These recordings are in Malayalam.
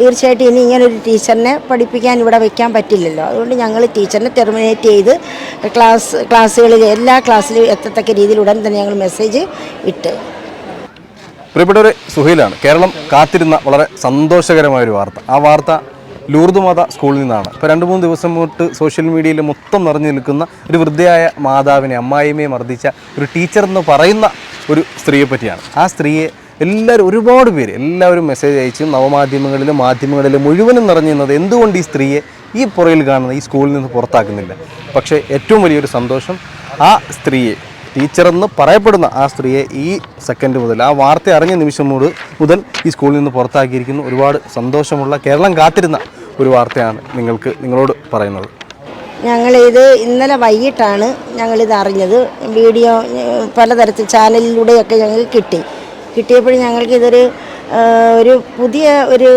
തീർച്ചയായിട്ടും ഇനി ഇങ്ങനൊരു ടീച്ചറിനെ പഠിപ്പിക്കാൻ ഇവിടെ വയ്ക്കാൻ പറ്റില്ലല്ലോ. അതുകൊണ്ട് ഞങ്ങൾ ടീച്ചറിനെ ടെർമിനേറ്റ് ചെയ്ത് ക്ലാസ് ക്ലാസ്സുകളിൽ എല്ലാ ക്ലാസ്സിലും എത്തത്തക്ക രീതിയിൽ ഉടൻ തന്നെ ഞങ്ങൾ മെസ്സേജ് ഇട്ട്. പ്രിയപ്പെട്ടവരെ സുഹൈലാണ്. കേരളം കാത്തിരുന്ന വളരെ സന്തോഷകരമായ ഒരു വാർത്ത. ആ വാർത്ത ലൂർദ് മാത സ്കൂളിൽ നിന്നാണ്. ഇപ്പോൾ രണ്ട് മൂന്ന് ദിവസം തൊട്ട് സോഷ്യൽ മീഡിയയിൽ മൊത്തം നിറഞ്ഞു നിൽക്കുന്ന ഒരു വൃദ്ധയായ മാതാവിനെ അമ്മായിമ്മയെ മർദ്ദിച്ച ഒരു ടീച്ചർ എന്ന് പറയുന്ന ഒരു സ്ത്രീയെ പറ്റിയാണ്. ആ സ്ത്രീയെ എല്ലാവരും ഒരുപാട് പേര് എല്ലാവരും മെസ്സേജ് അയച്ചും നവമാധ്യമങ്ങളിലും മാധ്യമങ്ങളിലും മുഴുവനും നിറഞ്ഞു നിന്നത് എന്തുകൊണ്ട് ഈ സ്ത്രീയെ ഈ പുറയിൽ കാണുന്ന ഈ സ്കൂളിൽ നിന്ന് പുറത്താക്കുന്നില്ല? പക്ഷേ ഏറ്റവും വലിയൊരു സന്തോഷം ആ സ്ത്രീയെ ടീച്ചറെന്ന് പറയപ്പെടുന്ന ആ സ്ത്രീയെ ഈ സെക്കൻഡ് മുതൽ ആ വാർത്ത അറിഞ്ഞ നിമിഷം മുതൽ മുതൽ ഈ സ്കൂളിൽ നിന്ന് പുറത്താക്കിയിരിക്കുന്നു. ഒരുപാട് സന്തോഷമുള്ള കേരളം കാത്തിരുന്ന ഒരു വാർത്തയാണ് നിങ്ങൾക്ക് നിങ്ങളോട് പറയുന്നത്. ഞങ്ങളിത് ഇന്നലെ വൈകിട്ടാണ് ഞങ്ങളിത് അറിഞ്ഞത് വീഡിയോ പലതരത്തിൽ ചാനലിലൂടെയൊക്കെ ഞങ്ങൾക്ക് കിട്ടി. കിട്ടിയപ്പോൾ ഞങ്ങൾക്ക് ഇതൊരു ഒരു പുതിയ ഒരു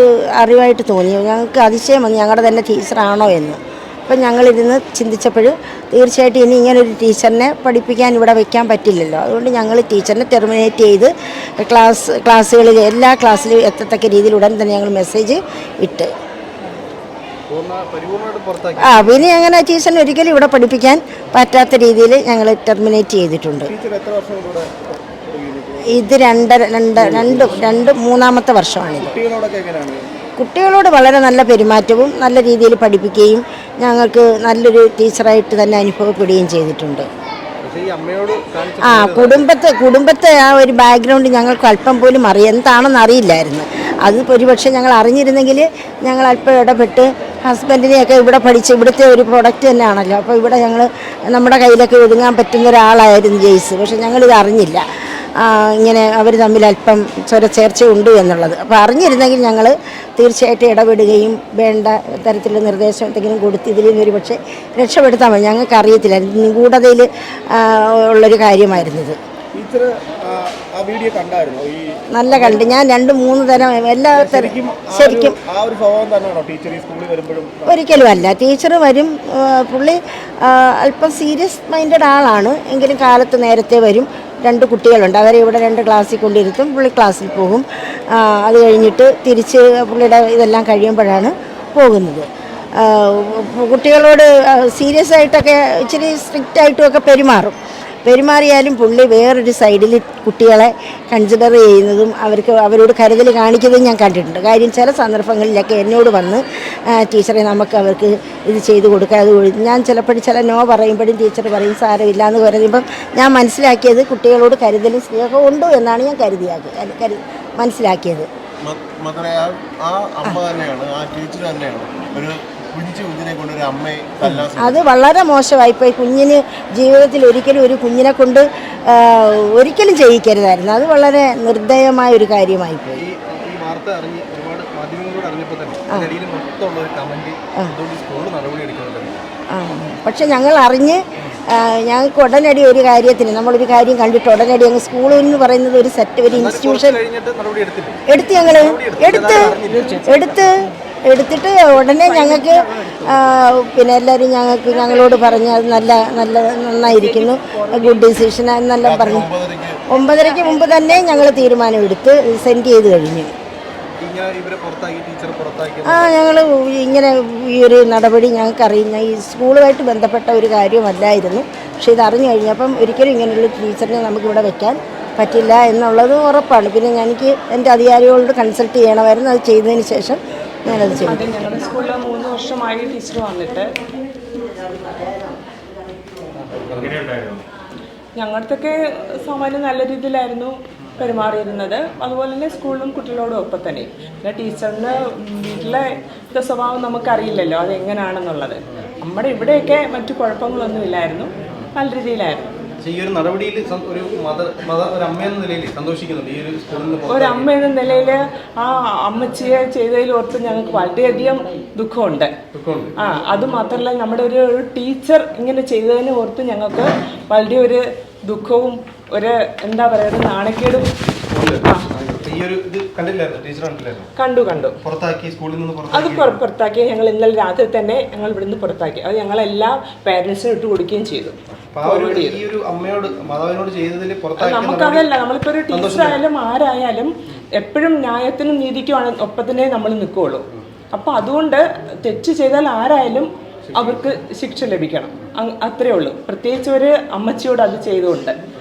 അറിവായിട്ട് തോന്നി. ഞങ്ങൾക്ക് അതിശയം വന്നു ഞങ്ങളുടെ തന്നെ ടീച്ചറാണോ എന്ന്. അപ്പം ഞങ്ങളിരുന്ന് ചിന്തിച്ചപ്പോൾ തീർച്ചയായിട്ടും ഇനി ഇങ്ങനൊരു ടീച്ചറിനെ പഠിപ്പിക്കാൻ ഇവിടെ വെക്കാൻ പറ്റില്ലല്ലോ. അതുകൊണ്ട് ഞങ്ങൾ ടീച്ചറിനെ ടെർമിനേറ്റ് ചെയ്ത് ക്ലാസ് ക്ലാസ്സുകളിൽ എല്ലാ ക്ലാസ്സിലും എത്തത്തക്ക രീതിയിൽ ഉടൻ തന്നെ ഞങ്ങൾ മെസ്സേജ് ഇട്ട്. ആ പിന്നെ അങ്ങനെ ടീച്ചറിന് ഒരിക്കലും ഇവിടെ പഠിപ്പിക്കാൻ പറ്റാത്ത രീതിയിൽ ഞങ്ങൾ ടെർമിനേറ്റ് ചെയ്തിട്ടുണ്ട്. ഇത് രണ്ട് രണ്ട് രണ്ട് രണ്ട് മൂന്നാമത്തെ വർഷമാണിത്. കുട്ടികളോട് വളരെ നല്ല പെരുമാറ്റവും നല്ല രീതിയിൽ പഠിപ്പിക്കുകയും ഞങ്ങൾക്ക് നല്ലൊരു ടീച്ചറായിട്ട് തന്നെ അനുഭവപ്പെടുകയും ചെയ്തിട്ടുണ്ട്. ആ കുടുംബത്തെ കുടുംബത്തെ ആ ഒരു ബാക്ക്ഗ്രൗണ്ട് ഞങ്ങൾക്ക് അല്പം പോലും അറിയാം. എന്താണെന്ന് അറിയില്ലായിരുന്നു. അത് ഒരുപക്ഷെ ഞങ്ങൾ അറിഞ്ഞിരുന്നെങ്കിൽ ഞങ്ങൾ അല്പം ഇടപെട്ട് ഹസ്ബൻഡിനെയൊക്കെ ഇവിടെ പഠിച്ച് ഇവിടുത്തെ ഒരു പ്രൊഡക്റ്റ് തന്നെയാണല്ലോ. അപ്പോൾ ഇവിടെ ഞങ്ങൾ നമ്മുടെ കയ്യിലൊക്കെ ഒതുങ്ങാൻ പറ്റുന്ന ഒരാളായിരുന്നു ജെയ്സ്. പക്ഷെ ഞങ്ങളിത് അറിഞ്ഞില്ല. ഇങ്ങനെ അവർ തമ്മിൽ അല്പം സ്വരച്ചേർച്ചയുണ്ട് എന്നുള്ളത്. അപ്പോൾ അറിഞ്ഞിരുന്നെങ്കിൽ ഞങ്ങൾ തീർച്ചയായിട്ടും ഇടപെടുകയും വേണ്ട തരത്തിലുള്ള നിർദ്ദേശം എന്തെങ്കിലും കൊടുത്ത് ഇതിൽ നിന്ന് ഒരുപക്ഷെ രക്ഷപ്പെടുത്താൻ മതി. ഞങ്ങൾക്ക് അറിയത്തില്ല. നിഗൂഢതയിൽ ഉള്ളൊരു കാര്യമായിരുന്നത്. നല്ല കണ്ട്. ഞാൻ രണ്ട് മൂന്ന് തരം എല്ലാ തരം ശരിക്കും ഒരിക്കലും അല്ല. ടീച്ചർ വരും പുള്ളി അല്പം സീരിയസ് മൈൻഡഡ് ആളാണ്. എങ്കിലും കാലത്ത് നേരത്തെ വരും. രണ്ട് കുട്ടികളുണ്ട്. അവരെ ഇവിടെ രണ്ട് ക്ലാസ്സിൽ കൊണ്ടിരുത്തും. പുള്ളി ക്ലാസ്സിൽ പോകും. അത് കഴിഞ്ഞിട്ട് തിരിച്ച് പുള്ളിയുടെ ഇതെല്ലാം കഴിയുമ്പോഴാണ് പോകുന്നത്. കുട്ടികളോട് സീരിയസ് ആയിട്ടൊക്കെ ഇച്ചിരി സ്ട്രിക്റ്റ് ആയിട്ടുമൊക്കെ പെരുമാറും. പെരുമാറിയാലും പുള്ളി വേറൊരു സൈഡിൽ കുട്ടികളെ കൺസിഡർ ചെയ്യുന്നതും അവർക്ക് അവരോട് കരുതൽ കാണിക്കുന്നതും ഞാൻ കണ്ടിട്ടുണ്ട്. കാര്യം ചില സന്ദർഭങ്ങളിലൊക്കെ എന്നോട് വന്ന് "ആ, ടീച്ചറെ നമുക്ക് അവർക്ക് ഇത് ചെയ്ത് കൊടുക്കാം. അത് ഒഴി-" ഞാൻ ചിലപ്പോഴും ചില നോ പറയുമ്പോഴും ടീച്ചർ പറയും സാരമില്ല എന്ന് പറയുമ്പം ഞാൻ മനസ്സിലാക്കിയത് കുട്ടികളോട് കരുതലും സ്നേഹവും ഉണ്ട് എന്നാണ് ഞാൻ കരുതിയാക്കിയത് കരു മനസ്സിലാക്കിയത്. അത് വളരെ മോശമായി. പോയി കുഞ്ഞിന് ജീവിതത്തിൽ ഒരിക്കലും ഒരു കുഞ്ഞിനെ കൊണ്ട് ഒരിക്കലും ചെയ്യിക്കരുതായിരുന്നു. അത് വളരെ നിർദ്ദയമായ ഒരു കാര്യമായി പോയി. പക്ഷെ ഞങ്ങൾ അറിഞ്ഞ് ഞങ്ങൾക്ക് ഉടനടി ഒരു കാര്യത്തിന് നമ്മളൊരു കാര്യം കണ്ടിട്ട് ഉടനടി അങ്ങ് സ്കൂൾ എന്ന് പറയുന്നത് ഒരു സെറ്റ് ഒരു ഇൻസ്റ്റിറ്റ്യൂഷൻ എടുത്ത് ഞങ്ങൾ എടുത്ത് എടുത്ത് എടുത്തിട്ട് ഉടനെ ഞങ്ങൾക്ക് പിന്നെ എല്ലാവരും ഞങ്ങൾക്ക് ഞങ്ങളോട് പറഞ്ഞ് അത് നല്ല നല്ല നന്നായിരിക്കുന്നു. ഗുഡ് ഡിസിഷൻ എന്നെല്ലാം പറഞ്ഞു. ഒമ്പതരയ്ക്ക് മുമ്പ് തന്നെ ഞങ്ങൾ തീരുമാനമെടുത്ത് സെൻഡ് ചെയ്ത് കഴിഞ്ഞു. ആ ഞങ്ങൾ ഇങ്ങനെ ഈ ഒരു നടപടി ഞങ്ങൾക്ക് അറിയുന്ന ഈ സ്കൂളുമായിട്ട് ബന്ധപ്പെട്ട ഒരു കാര്യമല്ലായിരുന്നു. പക്ഷെ ഇത് അറിഞ്ഞു കഴിഞ്ഞപ്പം ഒരിക്കലും ഇങ്ങനെയുള്ള ടീച്ചറിനെ നമുക്കിവിടെ വെക്കാൻ പറ്റില്ല എന്നുള്ളത് ഉറപ്പാണ്. പിന്നെ എനിക്ക് എന്റെ അധികാരികളോട് കൺസൾട്ട് ചെയ്യണമായിരുന്നു. അത് ചെയ്തതിന് ശേഷം ഞാനത് ചെയ്യും. അതെ ഞങ്ങളുടെ സ്കൂളിൽ മൂന്ന് വർഷമായി ടീച്ചർ വന്നിട്ട്. ഞങ്ങളുടെയൊക്കെ സാമാന്യം നല്ല രീതിയിലായിരുന്നു പെരുമാറിയിരുന്നത്. അതുപോലെ തന്നെ സ്കൂളിലും കുട്ടികളോടും ഒപ്പം തന്നെ. പിന്നെ ടീച്ചറിന് വീട്ടിലെ സ്വഭാവം നമുക്കറിയില്ലല്ലോ അത് എങ്ങനെയാണെന്നുള്ളത് നമ്മുടെ ഇവിടെയൊക്കെ മറ്റു കുഴപ്പങ്ങളൊന്നും ഇല്ലായിരുന്നു. നല്ല രീതിയിലായിരുന്നു. പക്ഷേ ഈ ഒരു നടപടിയിൽ ഒരു മദർ മദർ ഒരു അമ്മയെന്ന നിലയിൽ സന്തോഷിക്കുന്നുണ്ട്. ഈ ഒരു സ്കൂളിൽ ഒരു അമ്മ ഒരമ്മ എന്ന നിലയിൽ ആ അമ്മച്ചിയെ ചെയ്തതിൽ ഓർത്ത് ഞങ്ങൾക്ക് വളരെയധികം ദുഃഖമുണ്ട്. ആ അത് മാത്രമല്ല നമ്മുടെ ഒരു ഒരു ടീച്ചർ ഇങ്ങനെ ചെയ്തതിനെ ഓർത്ത് ഞങ്ങൾക്ക് വളരെ ഒരു ദുഃഖവും ഒരു എന്താ പറയുക നാണക്കേടും. ആ. ഈ ഒരു ഇത് കണ്ടില്ലായിരുന്നു? ടീച്ചർ കണ്ടില്ലായിരുന്നു? കണ്ടു കണ്ടു. പുറത്താക്കി സ്കൂളിൽ നിന്ന് അത് പുറത്താക്കി പുറ- പുറത്താക്കി. ഞങ്ങൾ ഇന്നലെ രാത്രി തന്നെ ഞങ്ങൾ ഇവിടുന്ന് പുറത്താക്കി. അത് ഞങ്ങൾ എല്ലാ പേരൻസിനും ഇട്ട് കൊടുക്കുകയും ചെയ്തു. അമ്മയോട് മാതാവിനോട് ചെയ്തതിൽ പുറത്താക്കി നമുക്കതല്ല നമ്മളിപ്പോ ഒരു ടീച്ചർ ആയാലും ആരായാലും എപ്പോഴും ന്യായത്തിനും നീതിക്കുമാണ് ഒപ്പത്തിനെ നമ്മൾ നിൽക്കുകയുള്ളൂ. അപ്പൊ അതുകൊണ്ട് തെറ്റ് ചെയ്താൽ ആരായാലും അവർക്ക് ശിക്ഷ ലഭിക്കണം. അത്രേ ഉള്ളൂ. പ്രത്യേകിച്ച് ഒരു അമ്മച്ചിയോട് അത് ചെയ്തുകൊണ്ട്.